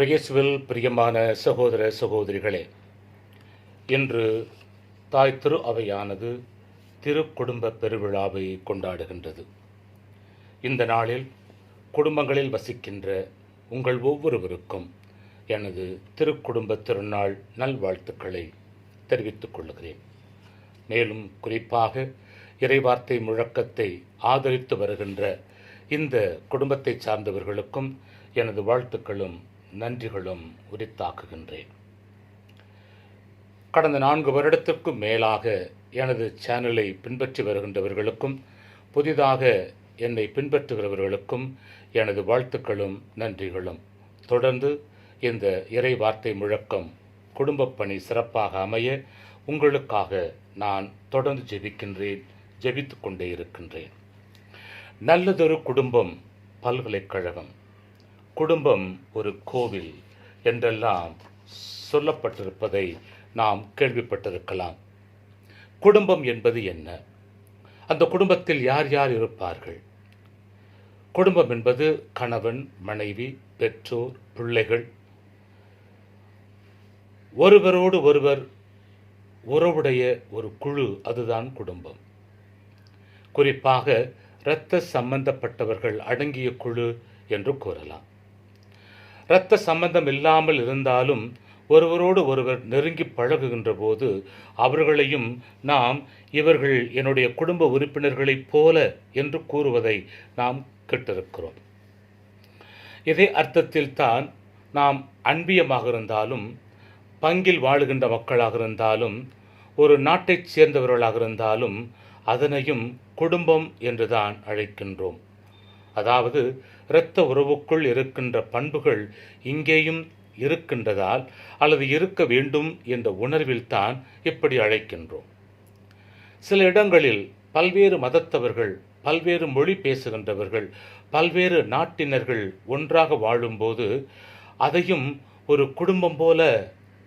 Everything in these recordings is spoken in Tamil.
இறையேசுவில் பிரியமான சகோதர சகோதரிகளே இன்று தாய் திரு அவையானது திருக்குடும்ப பெருவிழாவை கொண்டாடுகின்றது. இந்த நாளில் குடும்பங்களில் வசிக்கின்ற உங்கள் ஒவ்வொருவருக்கும் எனது திருக்குடும்ப திருநாள் நல்வாழ்த்துக்களை தெரிவித்துக் கொள்கிறேன். மேலும் குறிப்பாக இறைவார்த்தை முழக்கத்தை ஆதரித்து வருகின்ற இந்த குடும்பத்தை சார்ந்தவர்களுக்கும் எனது வாழ்த்துக்களும் நன்றிகளும் உரித்தாக்குகின்றேன். கடந்த நான்கு வருடத்திற்கும் மேலாக எனது சேனலை பின்பற்றி வருகின்றவர்களுக்கும் புதிதாக என்னை பின்பற்றுகிறவர்களுக்கும் எனது வாழ்த்துக்களும் நன்றிகளும். தொடர்ந்து இந்த இறை வார்த்தை முழக்கம் குடும்பப் பணி சிறப்பாக அமைய உங்களுக்காக நான் தொடர்ந்து ஜெபிக்கின்றேன் ஜெபித்து கொண்டே இருக்கின்றேன். நல்லதொரு குடும்பம் பல்கலைக்கழகம். குடும்பம் ஒரு கோவில் என்றெல்லாம் சொல்லப்பட்டிருப்பதை நாம் கேள்விப்பட்டிருக்கலாம். குடும்பம் என்பது என்ன? அந்த குடும்பத்தில் யார் யார் இருப்பார்கள்? குடும்பம் என்பது கணவன் மனைவி பெற்றோர் பிள்ளைகள். ஒருவரோடு ஒருவர் உறவுடைய ஒரு குழு அதுதான் குடும்பம். குறிப்பாக இரத்த சம்பந்தப்பட்டவர்கள் அடங்கிய குழு என்று கூறலாம். இரத்த சம்பந்தம் இல்லாமல் இருந்தாலும் ஒருவரோடு ஒருவர் நெருங்கி பழகுகின்ற போது அவர்களையும் நாம் இவர்கள் என்னுடைய குடும்ப உறுப்பினர்களைப் போல என்று கூறுவதை நாம் கேட்டிருக்கிறோம். இதே அர்த்தத்தில் தான் நாம் அன்பியமாக இருந்தாலும் பங்கில் வாழுகின்ற மக்களாக இருந்தாலும் ஒரு நாட்டைச் சேர்ந்தவர்களாக இருந்தாலும் அதனையும் குடும்பம் என்றுதான் அழைக்கின்றோம். அதாவது இரத்த உறவுக்குள் இருக்கின்ற பண்புகள் இங்கேயும் இருக்கின்றதால் அல்லது இருக்க வேண்டும் என்ற உணர்வில்தான் இப்படி அழைக்கின்றோம். சில இடங்களில் பல்வேறு மதத்தவர்கள் பல்வேறு மொழி பேசுகின்றவர்கள் பல்வேறு நாட்டினர்கள் ஒன்றாக வாழும்போது அதையும் ஒரு குடும்பம் போல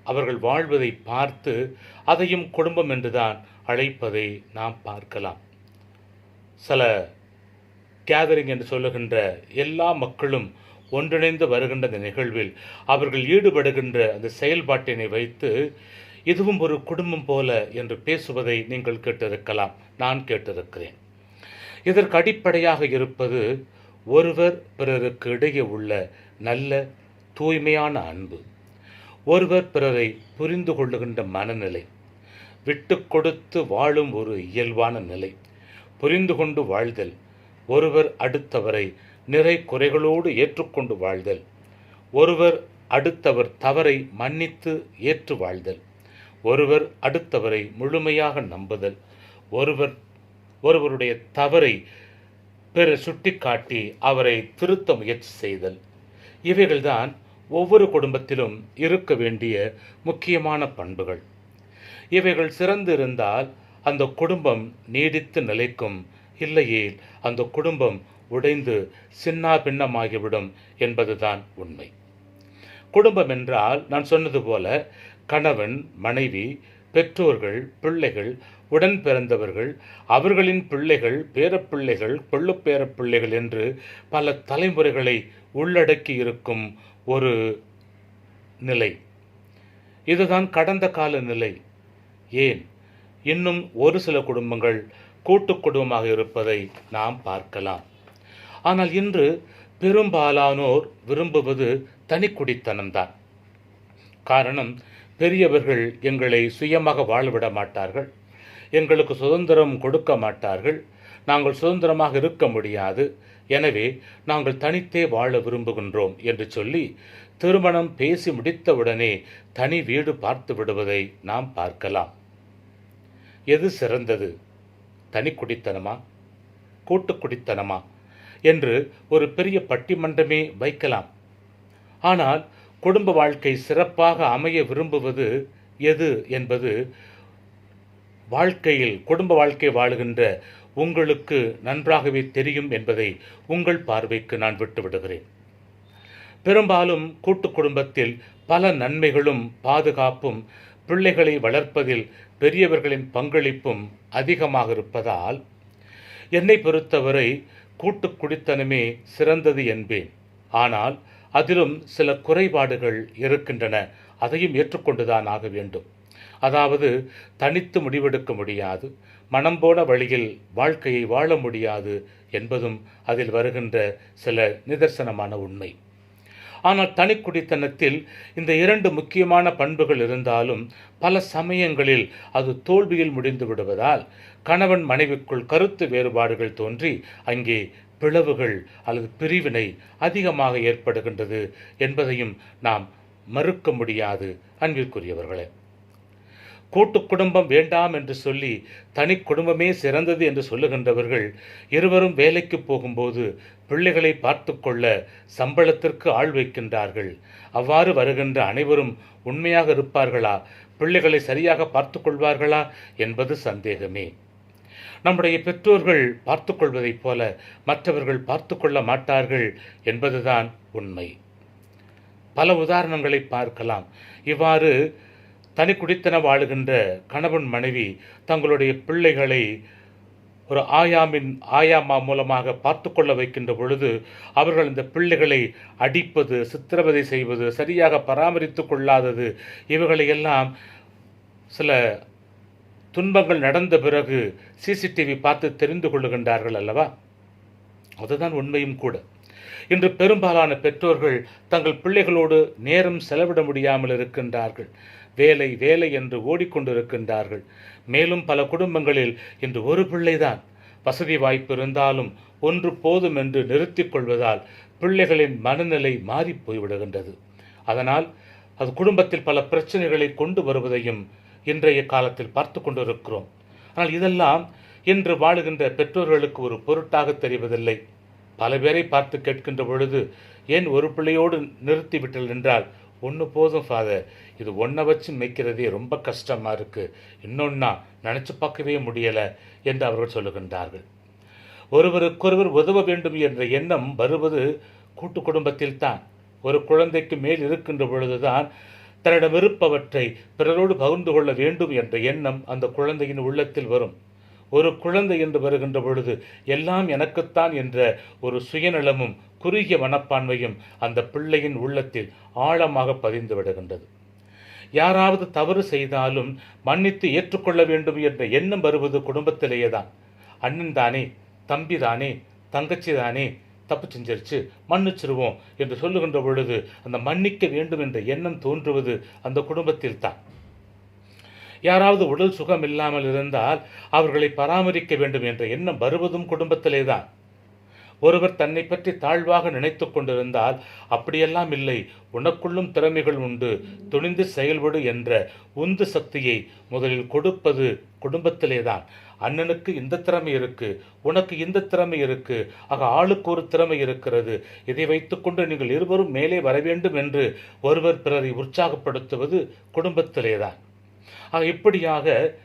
அவர்கள் வாழ்வதை பார்த்து அதையும் குடும்பம் என்றுதான் அழைப்பதை நாம் பார்க்கலாம். சில கேதரிங் என்று சொல்லுகின்ற எல்லா மக்களும் ஒன்றிணைந்து வருகின்ற அந்த நிகழ்வில் அவர்கள் ஈடுபடுகின்ற அந்த செயல்பாட்டினை வைத்து இதுவும் ஒரு குடும்பம் போல என்று பேசுவதை நீங்கள் கேட்டிருக்கலாம். நான் கேட்டிருக்கிறேன். இதற்கு அடிப்படையாக இருப்பது ஒருவர் பிறருக்கு இடையே உள்ள நல்ல தூய்மையான அன்பு. ஒருவர் பிறரை புரிந்து கொள்ளுகின்ற மனநிலை. விட்டு கொடுத்து வாழும் ஒரு இயல்பான நிலை. புரிந்து கொண்டு வாழ்தல். ஒருவர் அடுத்தவரை நிறை குறைகளோடு ஏற்றுக்கொண்டு வாழ்தல். ஒருவர் அடுத்தவர் தவறை மன்னித்து ஏற்று வாழ்தல். ஒருவர் அடுத்தவரை முழுமையாக நம்புதல். ஒருவர் ஒருவருடைய தவறை பிற சுட்டிக்காட்டி அவரை திருத்த முயற்சி செய்தல். இவைகள்தான் ஒவ்வொரு குடும்பத்திலும் இருக்க வேண்டிய முக்கியமான பண்புகள். இவைகள் சிறந்து இருந்தால் அந்த குடும்பம் நீடித்து நிலைக்கும் இல்லையேல் அந்த குடும்பம் உடைந்து சின்னா பின்னமாகிவிடும் என்பதுதான் உண்மை. குடும்பம் என்றால் நான் சொன்னது போல கணவன் மனைவி பெற்றோர்கள் பிள்ளைகள் உடன் பிறந்தவர்கள் அவர்களின் பிள்ளைகள் பேரப்பிள்ளைகள் கொள்ளுப்பேரப் பிள்ளைகள் என்று பல தலைமுறைகளை உள்ளடக்கி இருக்கும் ஒரு நிலை. இதுதான் கடந்த கால நிலை. ஏன்? இன்னும் ஒரு சில குடும்பங்கள் கூட்டு குடும்பமாக இருப்பதை நாம் பார்க்கலாம். ஆனால் இன்று பெரும்பாலானோர் விரும்புவது தனிக்குடித்தனம்தான். காரணம் பெரியவர்கள் எங்களை சுயமாக வாழவிட மாட்டார்கள். எங்களுக்கு சுதந்திரம் கொடுக்க மாட்டார்கள். நாங்கள் சுதந்திரமாக இருக்க முடியாது. எனவே நாங்கள் தனித்தே வாழ விரும்புகின்றோம் என்று சொல்லி திருமணம் பேசி முடித்தவுடனே தனி வீடு பார்த்து விடுவதை நாம் பார்க்கலாம். எது சிறந்தது? தனி குடித்தனமா கூட்டு குடித்தனமா என்று ஒரு பெரிய பட்டிமன்றமே வைக்கலாம். ஆனால் குடும்ப வாழ்க்கை சிறப்பாக அமைய விரும்புவது எது என்பது வாழ்க்கையில் குடும்ப வாழ்க்கை வாழுகின்ற உங்களுக்கு நன்றாகவே தெரியும் என்பதை உங்கள் பார்வைக்கு நான் விட்டுவிடுகிறேன் பெரும்பாலும் கூட்டு குடும்பத்தில் பல நன்மைகளும் பாதுகாப்பும் பிள்ளைகளை வளர்ப்பதில் பெரியவர்களின் பங்களிப்பும் அதிகமாக இருப்பதால் என்னை பொறுத்தவரை கூட்டு குடித்தனமே சிறந்தது என்பேன். ஆனால் அதிலும் சில குறைபாடுகள் இருக்கின்றன. அதையும் ஏற்றுக்கொண்டுதான் ஆக வேண்டும். அதாவது தனித்து முடிவெடுக்க முடியாது. மனம் போன வழியில் வாழ்க்கையை வாழ முடியாது என்பதும் அதில் வருகின்ற சில நிதர்சனமான உண்மை. ஆனால் தனிக்குடித்தனத்தில் இந்த இரண்டு முக்கியமான பண்புகள் இருந்தாலும் பல சமயங்களில் அது தோல்வியில் முடிந்து விடுவதால் கணவன் மனைவிக்குள் கருத்து வேறுபாடுகள் தோன்றி அங்கே பிளவுகள் அல்லது பிரிவினை அதிகமாக ஏற்படுகின்றது என்பதையும் நாம் மறுக்க முடியாது. அன்பிற்குரியவர்களே. கூட்டு குடும்பம் வேண்டாம் என்று சொல்லி தனி குடும்பமே சிறந்தது என்று சொல்லுகின்றவர்கள் இருவரும் வேலைக்கு போகும்போது பிள்ளைகளை பார்த்து கொள்ள சம்பளத்திற்கு ஆள் வைக்கின்றார்கள். அவ்வாறு வருகின்ற அனைவரும் உண்மையாக இருப்பார்களா? பிள்ளைகளை சரியாக பார்த்து கொள்வார்களா? என்பது சந்தேகமே. நம்முடைய பெற்றோர்கள் பார்த்து கொள்வதைப் போல மற்றவர்கள் பார்த்து கொள்ள மாட்டார்கள் என்பதுதான் உண்மை. பல உதாரணங்களை பார்க்கலாம். இவ்வாறு தனி குடித்தன வாழுகின்ற கணவன் மனைவி தங்களுடைய பிள்ளைகளை ஒரு ஆயாமின் ஆயாமா மூலமாக பார்த்து கொள்ள வைக்கின்ற பொழுது அவர்கள் இந்த பிள்ளைகளை அடிப்பது சித்திரவதை செய்வது சரியாக பராமரித்து கொள்ளாதது இவைகளையெல்லாம் சில துன்பங்கள் நடந்த பிறகு சிசிடிவி பார்த்து தெரிந்து கொள்ளுகின்றார்கள் அல்லவா? அதுதான் உண்மையும் கூட. இன்று பெரும்பாலான பெற்றோர்கள் தங்கள் பிள்ளைகளோடு நேரம் செலவிட முடியாமல் இருக்கின்றார்கள். வேலை வேலை என்று ஓடிக்கொண்டிருக்கின்றார்கள். மேலும் பல குடும்பங்களில் இன்று ஒரு பிள்ளைதான். வசதி வாய்ப்பு இருந்தாலும் ஒன்று போதும் என்று நிறுத்திக் கொள்வதால் பிள்ளைகளின் மனநிலை மாறி போய்விடுகின்றது. அதனால் அது குடும்பத்தில் பல பிரச்சனைகளை கொண்டு வருவதையும் இன்றைய காலத்தில் பார்த்து கொண்டிருக்கிறோம். ஆனால் இதெல்லாம் இன்று வாழுகின்ற பெற்றோர்களுக்கு ஒரு பொருட்டாக தெரிவதில்லை. பல பேரை பார்த்து கேட்கின்ற பொழுது ஏன் ஒரு பிள்ளையோடு நிறுத்திவிட்டல்? என்றால் ஒன்று போதும் ஃபாதர் இது ஒன்றை வச்சு மேய்க்கிறதே ரொம்ப கஷ்டமாக இருக்குது இன்னொன்னா நினச்சி பார்க்கவே முடியலை என்று அவர்கள் சொல்லுகின்றார்கள். ஒருவருக்கொருவர் உதவ வேண்டும் என்ற எண்ணம் வருவது கூட்டு குடும்பத்தில் தான். ஒரு குழந்தைக்கு மேல் இருக்கின்ற பொழுதுதான் தன்னிடம் இருப்பவற்றை பிறரோடு பகிர்ந்து கொள்ள வேண்டும் என்ற எண்ணம் அந்த குழந்தையின் உள்ளத்தில் வரும். ஒரு குழந்தை என்று வருகின்ற பொழுது எல்லாம் எனக்குத்தான் என்ற ஒரு சுயநலமும் குறுகிய மனப்பான்மையும் அந்த பிள்ளையின் உள்ளத்தில் ஆழமாக பதிந்து விடுகின்றது. யாராவது தவறு செய்தாலும் மன்னித்து ஏற்றுக்கொள்ள வேண்டும் என்ற எண்ணம் வருவது குடும்பத்திலேயே தான் அண்ணன் தானே தம்பி தானே தங்கச்சி தானே தப்பு செஞ்சிருச்சு மன்னிச்சிருவோம் என்று சொல்லுகின்ற பொழுது அந்த மன்னிக்க வேண்டும் என்ற எண்ணம் தோன்றுவது அந்த குடும்பத்தில் தான் யாராவது உடல் சுகம் இல்லாமல் இருந்தால் அவர்களை பராமரிக்க வேண்டும் என்ற எண்ணம் வருவதும் குடும்பத்திலேதான். ஒருவர் தன்னை பற்றி தாழ்வாக நினைத்து கொண்டிருந்தால் அப்படியெல்லாம் இல்லை உனக்குள்ளும் திறமைகள் உண்டு துணிந்து செயல்படு என்ற உந்து சக்தியை முதலில் கொடுப்பது குடும்பத்திலேதான். அண்ணனுக்கு இந்த திறமை இருக்கு உனக்கு இந்த திறமை இருக்கு ஆக ஆளுக்கு ஒரு திறமை இருக்கிறது இதை வைத்துக்கொண்டு நீங்கள் இருவரும் மேலே வர வேண்டும் என்று ஒருவர் பிறரை உற்சாகப்படுத்துவது குடும்பத்திலேதான். இப்படியாக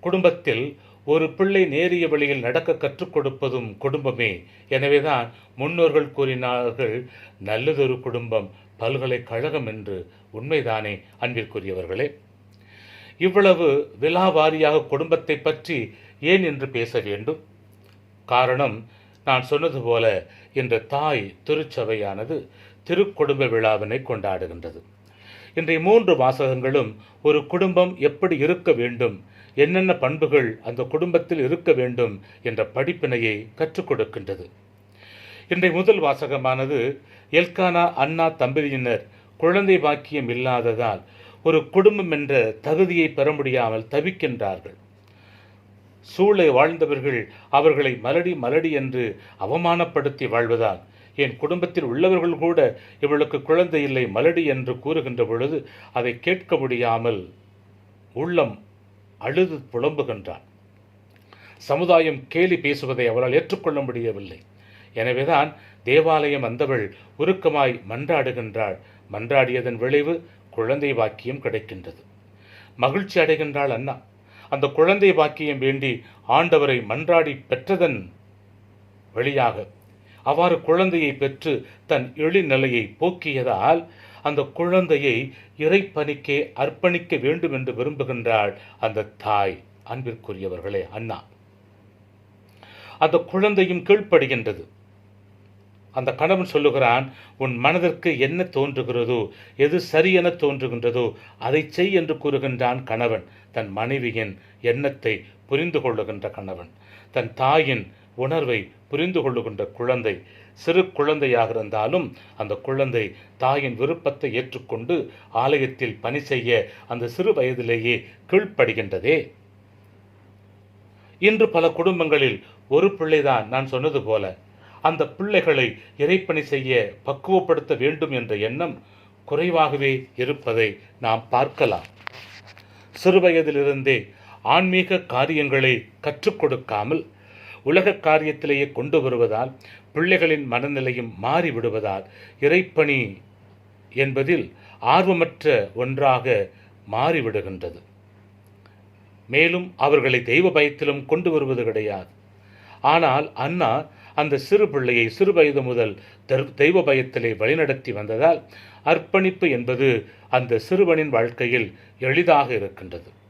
குடும்பத்தில் ஒரு பிள்ளை நேரிய வழியில் நடக்க கற்றுக் கொடுப்பதும் குடும்பமே. எனவேதான் முன்னோர்கள் கூறினார்கள் நல்லதொரு குடும்பம் பல்கலைக்கழகம் என்று. உண்மைதானே அன்பிற்குரியவர்களே. இவ்வளவு விலாவாரியாக குடும்பத்தை பற்றி ஏன் என்று பேச வேண்டும்? காரணம் நான் சொன்னது போல இன்று தாய் திருச்சபையானது திருக்குடும்ப விழாவினை கொண்டாடுகின்றது. இன்றைய மூன்று வாசகங்களும் ஒரு குடும்பம் எப்படி இருக்க வேண்டும்? என்னென்ன பண்புகள் அந்த குடும்பத்தில் இருக்க வேண்டும்? என்ற படிப்பினையை கற்றுக் கொடுக்கின்றது. இன்றைய முதல் வாசகமானது எல்கானா அண்ணா தம்பதியினர் குழந்தை பாக்கியம் இல்லாததால் ஒரு குடும்பம் என்ற தகுதியை பெற முடியாமல் தவிக்கின்றார்கள். சூழலை வாழ்ந்தவர்கள் அவர்களை மலடி மலடி என்று அவமானப்படுத்தி வாழ்வதால் என் குடும்பத்தில் உள்ளவர்கள் கூட இவளுக்கு குழந்தை இல்லை மலடி என்று கூறுகின்ற பொழுது அதை கேட்க முடியாமல் உள்ளம் அழுது புலம்புகின்றான். சமுதாயம் கேலி பேசுவதை அவளால் ஏற்றுக்கொள்ள முடியவில்லை. எனவேதான் தேவாலயம் வந்தவள் உருக்கமாய் மன்றாடுகின்றாள். மன்றாடியதன் விளைவு குழந்தை பாக்கியம் கிடைக்கின்றது. மகிழ்ச்சி அடைகின்றாள் அண்ணா. அந்த குழந்தை பாக்கியம் வேண்டி ஆண்டவரை மன்றாடி பெற்றதன் வழியாக அவ்வாறு குழந்தையை பெற்று தன் எழிநிலையை போக்கியதால் அந்த குழந்தையை இறைப்பணிக்கே அர்ப்பணிக்க வேண்டும் என்று விரும்புகின்றாள் அந்த தாய். அன்பிற்குரியவர்களே அண்ணா. அந்த குழந்தையும் கீழ்ப்படுகின்றது. அந்த கணவன் சொல்லுகிறான் உன் மனதிற்கு என்ன தோன்றுகிறதோ எது சரி என தோன்றுகின்றதோ அதை செய் என்று கூறுகின்றான் கணவன். தன் மனைவியின் எண்ணத்தை புரிந்து கொள்ளுகின்ற கணவன். தன் தாயின் உணர்வை புரிந்து கொள்ளுகின்ற குழந்தை சிறு குழந்தையாக இருந்தாலும் அந்த குழந்தை தாயின் விருப்பத்தை ஏற்றுக்கொண்டு ஆலயத்தில் பணி செய்ய அந்த சிறு வயதிலேயே கீழ்ப்படுகின்றதே. இன்று பல குடும்பங்களில் ஒரு பிள்ளைதான் நான் சொன்னது போல அந்த பிள்ளைகளை இறைப்பணி செய்ய பக்குவப்படுத்த வேண்டும் என்ற எண்ணம் குறைவாகவே இருப்பதை நாம் பார்க்கலாம். சிறுவயதிலிருந்தே ஆன்மீக காரியங்களை கற்றுக் கொடுக்காமல் உலக காரியத்திலேயே கொண்டு வருவதால் பிள்ளைகளின் மனநிலையும் மாறிவிடுவதால் இறைப்பணி என்பதில் ஆர்வமற்ற ஒன்றாக மாறிவிடுகின்றது. மேலும் அவர்களை தெய்வ பயத்திலும் கொண்டு வருவது கிடையாது. ஆனால் அண்ணா அந்த சிறு பிள்ளையை சிறு வயது முதல் தெர்- தெய்வ பயத்திலே வழிநடத்தி வந்ததால் அர்ப்பணிப்பு என்பது அந்த சிறுவனின் வாழ்க்கையில் எளிதாக இருக்கின்றது.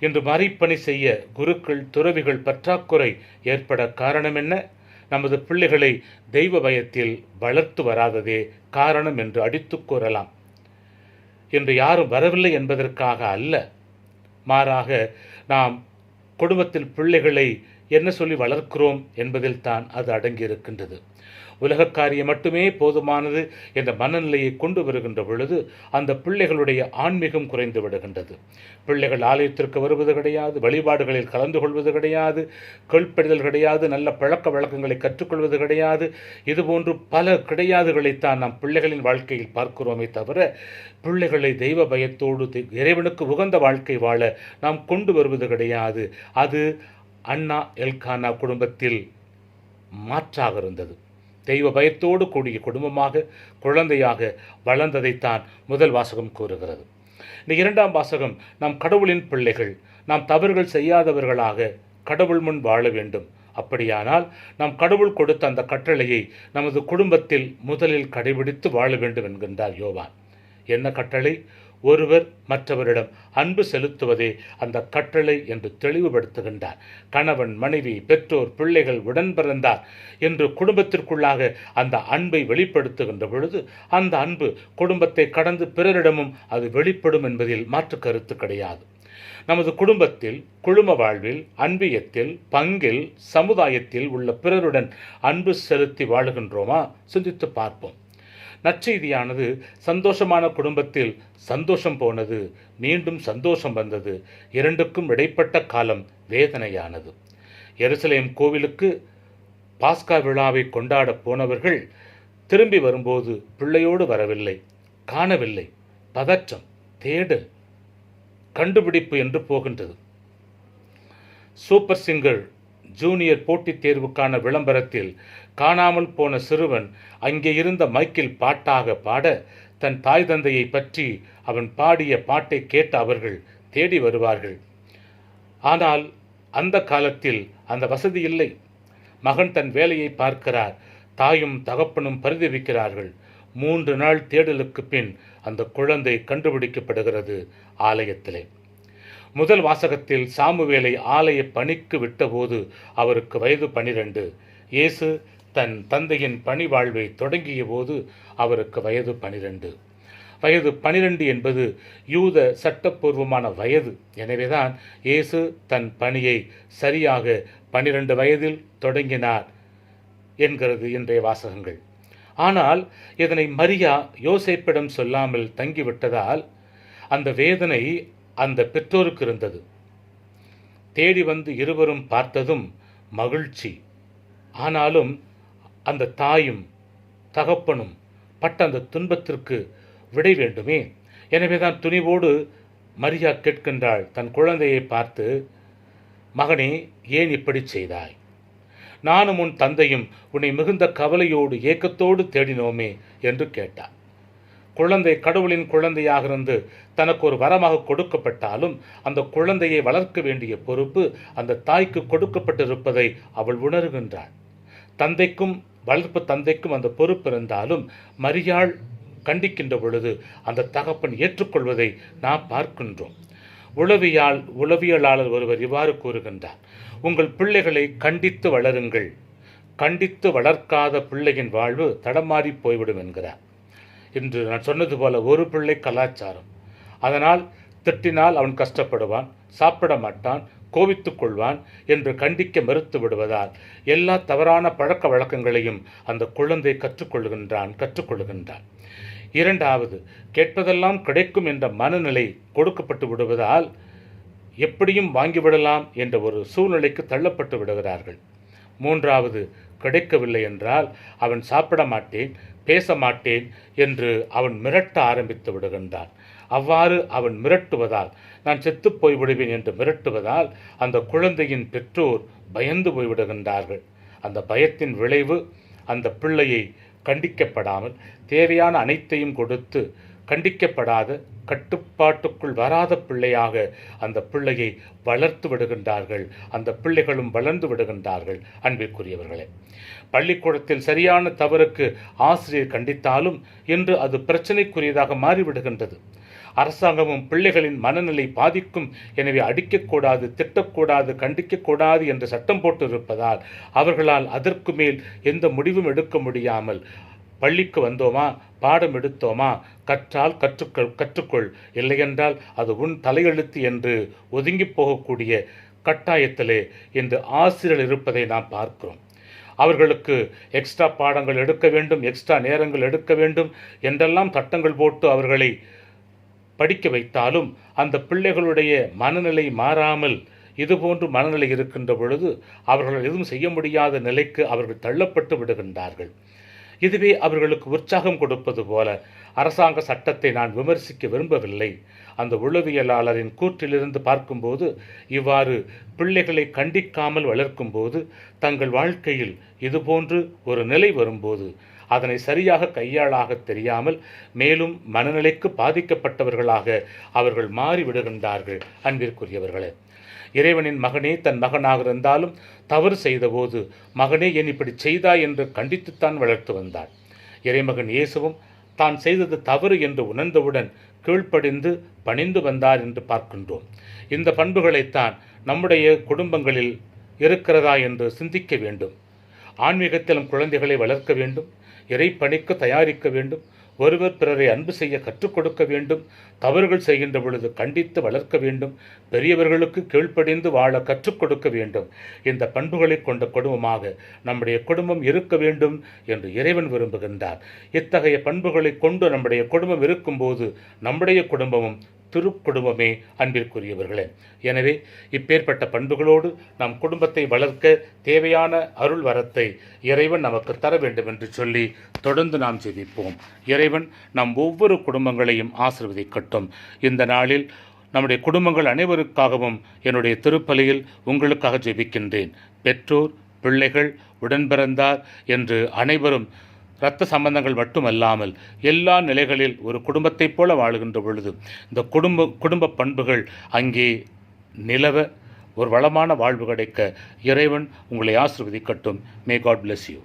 இன்று மறைப்பணி செய்ய குருக்கள் துறவிகள் பற்றாக்குறை ஏற்பட காரணம் என்ன? நமது பிள்ளைகளை தெய்வ பயத்தில் வளர்த்து வராததே காரணம் என்று அடித்துக் கூறலாம். இன்று யாரும் வரவில்லை என்பதற்காக அல்ல. மாறாக நாம் குடும்பத்தில் பிள்ளைகளை என்ன சொல்லி வளர்க்கிறோம் என்பதில் தான் அது அடங்கியிருக்கின்றது. உலக காரியம் மட்டுமே போதுமானது என்ற மனநிலையை கொண்டு வருகின்ற பொழுது அந்த பிள்ளைகளுடைய ஆன்மீகம் குறைந்து விடுகின்றது. பிள்ளைகள் ஆலயத்திற்கு வருவது கிடையாது வழிபாடுகளில் கலந்து கொள்வது கிடையாது கீழ்ப்படிதல் கிடையாது நல்ல பழக்க வழக்கங்களை கற்றுக்கொள்வது கிடையாது. இதுபோன்று பல கிடையாதுகளைத்தான் நாம் பிள்ளைகளின் வாழ்க்கையில் பார்க்கிறோமே தவிர பிள்ளைகளை தெய்வ பயத்தோடு இறைவனுக்கு உகந்த வாழ்க்கை வாழ நாம் கொண்டு வருவது கிடையாது. அது அண்ணா எல்கானா குடும்பத்தில் மாற்றாக இருந்தது. தெய்வ பயத்தோடு கூடிய குடும்பமாக குழந்தையாக வளர்ந்ததைத்தான் முதல் வாசகம் கூறுகிறது. இந்த இரண்டாம் வாசகம் நாம் கடவுளின் பிள்ளைகள் நாம் தவறுகள் செய்யாதவர்களாக கடவுள் முன் வாழ வேண்டும். அப்படியானால் நாம் கடவுள் கொடுத்த அந்த கட்டளையை நமது குடும்பத்தில் முதலில் கடைபிடித்து வாழ வேண்டும் என்கின்றார் யோவான். என்ன கட்டளை? ஒருவர் மற்றவரிடம் அன்பு செலுத்துவதே அந்த கட்டளை என்று தெளிவுபடுத்துகின்றார். கணவன் மனைவி பெற்றோர் பிள்ளைகள் உடன் பிறந்தார் என்று குடும்பத்திற்குள்ளாக அந்த அன்பை வெளிப்படுத்துகின்ற பொழுது அந்த அன்பு குடும்பத்தை கடந்து பிறரிடமும் அது வெளிப்படும் என்பதில் மாற்று கருத்து கிடையாது. நமது குடும்பத்தில் குழும வாழ்வில் அன்பியத்தில் பங்கில் சமுதாயத்தில் உள்ள பிறருடன் அன்பு செலுத்தி வாழுகின்றோமா? சிந்தித்து பார்ப்போம். நற்செய்தியானது சந்தோஷமான குடும்பத்தில் சந்தோஷம் போனது. மீண்டும் சந்தோஷம் வந்தது. இரண்டுக்கும் இடைப்பட்ட காலம் வேதனையானது. எருசலேம் கோவிலுக்கு பாஸ்கா விழாவை கொண்டாட போனவர்கள் திரும்பி வரும்போது பிள்ளையோடு வரவில்லை காணவில்லை. பதற்றம் தேடல் கண்டுபிடிப்பு என்று போகின்றது. சூப்பர் சிங்கர் ஜூனியர் போட்டித் தேர்வுக்கான விளம்பரத்தில் காணாமல் போன சிறுவன் அங்கே இருந்த மைக்கில் பாட்டாக பாட தன் தாய் தந்தையை பற்றி அவன் பாடிய பாட்டை கேட்ட அவர்கள் தேடி வருவார்கள். ஆனால் அந்த காலத்தில் அந்த வசதி இல்லை. மகன் தன் வேலையை பார்க்கிறார். தாயும் தகப்பனும் பரிதவிக்கிறார்கள். மூன்று நாள் தேடலுக்கு பின் அந்த குழந்தை கண்டுபிடிக்கப்படுகிறது ஆலயத்திலே. முதல் வாசகத்தில் சாமுவேலை ஆலய பணிக்கு விட்டபோது அவருக்கு வயது பனிரெண்டு. இயேசு தன் தந்தையின் பணி வாழ்வை தொடங்கிய போது அவருக்கு வயது பனிரெண்டு. வயது பனிரெண்டு என்பது யூத சட்டப்பூர்வமான வயது. எனவேதான் இயேசு தன் பணியை சரியாக பனிரெண்டு வயதில் தொடங்கினார் என்கிறது இன்றைய வாசகங்கள். ஆனால் இதனை மரியா யோசேப்பிடம் சொல்லாமல் தங்கிவிட்டதால் அந்த வேதனை அந்த பெற்றோருக்கு இருந்தது. தேடி வந்து இருவரும் பார்த்ததும் மகிழ்ச்சி. ஆனாலும் அந்த தாயும் தகப்பனும் பட்ட அந்த துன்பத்திற்கு விடை வேண்டுமே. எனவேதான் துணிவோடு மரியா கேட்கின்றாள். தன் குழந்தையை பார்த்து மகனே ஏன் இப்படி செய்தாய்? நானும் உன் தந்தையும் உன்னை மிகுந்த கவலையோடு ஏக்கத்தோடு தேடினோமே என்று கேட்டார். குழந்தை கடவுளின் குழந்தையாக இருந்து தனக்கு ஒரு வரமாக கொடுக்கப்பட்டாலும் அந்த குழந்தையை வளர்க்க வேண்டிய பொறுப்பு அந்த தாய்க்கு கொடுக்கப்பட்டிருப்பதை அவள் உணர்கின்றாள். தந்தைக்கும் வளர்ப்பு தந்தைக்கும் அந்த பொறுப்பு இருந்தாலும் மரியாள் கண்டிக்கின்ற பொழுது அந்த தகப்பன் ஏற்றுக்கொள்வதை நாம் பார்க்கின்றோம். உளவியால் உளவியலாளர் ஒருவர் இவ்வாறு கூறுகின்றார். உங்கள் பிள்ளைகளை கண்டித்து வளருங்கள். கண்டித்து வளர்க்காத பிள்ளையின் வாழ்வு தடமாறி போய்விடும் என்கிறார். என்று நான் சொன்னது போல ஒரு பிள்ளை கலாச்சாரம். அதனால் திட்டினால் அவன் கஷ்டப்படுவான் சாப்பிட மாட்டான் கோபித்துக் கொள்வான் என்று கண்டிக்க மறுத்து விடுவதால் எல்லா தவறான பழக்க வழக்கங்களையும் அந்த குழந்தை கற்றுக்கொள்கின்றான் கற்றுக்கொள்கின்றான். இரண்டாவது கேட்பதெல்லாம் கிடைக்கும் என்ற மனநிலை கொடுக்கப்பட்டு விடுவதால் எப்படியும் வாங்கிவிடலாம் என்ற ஒரு சூழ்நிலைக்கு தள்ளப்பட்டு விடுகிறார்கள். மூன்றாவது கிடைக்கவில்லை என்றால் அவன் சாப்பிட மாட்டேன் பேச மாட்டேன் என்று அவன் மிரட்ட ஆரம்பித்து விடுகின்றான். அவ்வாறு அவன் மிரட்டுவதால் நான் செத்துப் போய்விடுவேன் என்று மிரட்டுவதால் அந்த குழந்தையின் பெற்றோர் பயந்து போய்விடுகின்றார்கள். அந்த பயத்தின் விளைவு அந்த பிள்ளையை கண்டிக்கப்படாமல் தேவையான அனைத்தையும் கொடுத்து கண்டிக்கப்படாத கட்டுப்பாட்டுக்குள் வராத பிள்ளையாக அந்த பிள்ளையை வளர்த்து விடுகின்றார்கள். அந்த பிள்ளைகளும் வளர்ந்து விடுகின்றார்கள். அன்பிற்குரியவர்களே பள்ளிக்கூடத்தில் சரியான தவறுக்கு ஆசிரியர் கண்டித்தாலும் இன்று அது பிரச்சனைக்குரியதாக மாறிவிடுகின்றது. அரசாங்கமும் பிள்ளைகளின் மனநிலை பாதிக்கும். எனவே அடிக்கக்கூடாது திட்டக்கூடாது கண்டிக்கக்கூடாது என்று சட்டம் போட்டிருப்பதால் அவர்களால் அதற்கு மேல் எந்த முடிவும் எடுக்க முடியாமல் பள்ளிக்கு வந்தோமா பாடம் எடுத்தோமா கற்றால் கற்றுக்கொள் கற்றுக்கொள். இல்லையென்றால் அது உன் தலையெழுத்து என்று ஒதுங்கி போகக்கூடிய கட்டாயத்திலே இன்று ஆசிரியர் இருப்பதை நாம் பார்க்கிறோம். அவர்களுக்கு எக்ஸ்ட்ரா பாடங்கள் எடுக்க வேண்டும் எக்ஸ்ட்ரா நேரங்கள் எடுக்க வேண்டும் என்றெல்லாம் சட்டங்கள் போட்டு அவர்களை படிக்க வைத்தாலும் அந்த பிள்ளைகளுடைய மனநிலை மாறாமல் இதுபோன்று மனநிலை இருக்கின்ற பொழுது அவர்கள் எதுவும் செய்ய முடியாத நிலைக்கு அவர்கள் தள்ளப்பட்டு விடுகின்றார்கள். இதுவே அவர்களுக்கு உற்சாகம் கொடுப்பது போல. அரசாங்க சட்டத்தை நான் விமர்சிக்க விரும்பவில்லை. அந்த உளவியலாளரின் கூற்றிலிருந்து பார்க்கும்போது இவ்வாறு பிள்ளைகளை கண்டிக்காமல் வளர்க்கும்போது தங்கள் வாழ்க்கையில் இதுபோன்று ஒரு நிலை வரும்போது அதனை சரியாக கையாளாக தெரியாமல் மேலும் மனநிலைக்கு பாதிக்கப்பட்டவர்களாக அவர்கள் மாறிவிடுகின்றார்கள். அன்பிற்குரியவர்களே இறைவனின் மகனே தன் மகனாக இருந்தாலும் தவறு செய்தபோது மகனே என் இப்படி செய்தாய் என்று கண்டித்துத்தான் வளர்த்து வந்தார் இறைமகன் இயேசுவும் தான் செய்தது தவறு என்று உணர்ந்தவுடன் கீழ்ப்படிந்து பணிந்து வந்தார் என்று பார்க்கின்றோம். இந்த பண்புகளைத்தான் நம்முடைய குடும்பங்களில் இருக்கிறதா என்று சிந்திக்க வேண்டும். ஆன்மீகத்திலும் குழந்தைகளை வளர்க்க வேண்டும். இறைப்பணிக்கு தயாரிக்க வேண்டும். ஒருவர் பிறரை அன்பு செய்ய கற்றுக் கொடுக்க வேண்டும் தவறுகள் செய்கின்ற பொழுது கண்டித்து வளர்க்க வேண்டும் பெரியவர்களுக்கு கீழ்ப்படிந்து வாழ கற்றுக் கொடுக்க வேண்டும். இந்த பண்புகளை கொண்ட குடும்பமாக நம்முடைய குடும்பம் இருக்க வேண்டும் என்று இறைவன் விரும்புகின்றார். இத்தகைய பண்புகளை கொண்டு நம்முடைய குடும்பம் இருக்கும்போது நம்முடைய குடும்பமும் திருக்குடும்பமே அன்பிற்குரியவர்களே. எனவே இப்பேற்பட்ட பண்புகளோடு நம் குடும்பத்தை வளர்க்க தேவையான அருள் வரத்தை இறைவன் நமக்கு தர வேண்டும் என்று சொல்லி தொடர்ந்து நாம் ஜெபிப்போம். இறைவன் நம் ஒவ்வொரு குடும்பங்களையும் ஆசிர்வதிக்கட்டும். இந்த நாளில் நம்முடைய குடும்பங்கள் அனைவருக்காகவும் என்னுடைய திருப்பலியில் உங்களுக்காக ஜெபிக்கின்றேன். பெற்றோர் பிள்ளைகள் உடன்பிறந்தார் என்று அனைவரும் இரத்த சம்பந்தங்கள் மட்டுமல்லாமல் எல்லா நிலைகளில் ஒரு குடும்பத்தைப் போல வாழுகின்ற பொழுது இந்த குடும்ப குடும்ப பண்புகள் அங்கே நிலவ ஒரு வளமான வாழ்வு கிடைக்க இறைவன் உங்களை ஆசிர்வதிக்கட்டும். May God bless you